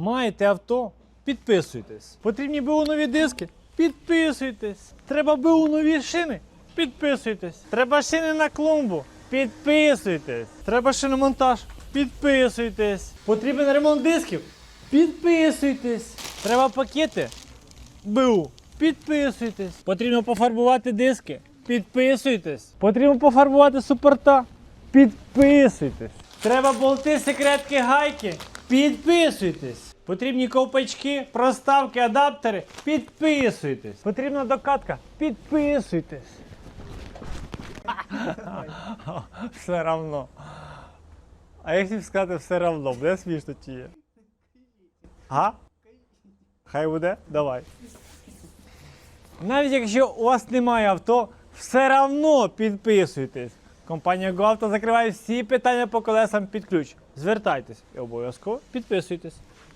Маєте авто? Підписуйтесь. Потрібні БУ нові диски? Підписуйтесь. Треба БУ нові шини? Підписуйтесь. Треба шини на клумбу? Підписуйтесь. Треба шиномонтаж? Підписуйтесь. Потрібен ремонт дисків? Підписуйтесь. Треба пакети? БУ. Підписуйтесь. Потрібно пофарбувати диски. Підписуйтесь. Потрібно пофарбувати супорта. Підписуйтесь. Треба болти, секретки, гайки. Підписуйтесь. Потрібні ковпачки, проставки, адаптери. Підписуйтесь. Потрібна докатка. Підписуйтесь. Все равно. А як хотів сказати все равно, буде смішно чи є? А? Хай буде? Давай. Навіть якщо у вас немає авто, все одно підписуйтесь. Компанія GoAuto закриває всі питання по колесам під ключ. Звертайтесь і обов'язково підписуйтесь.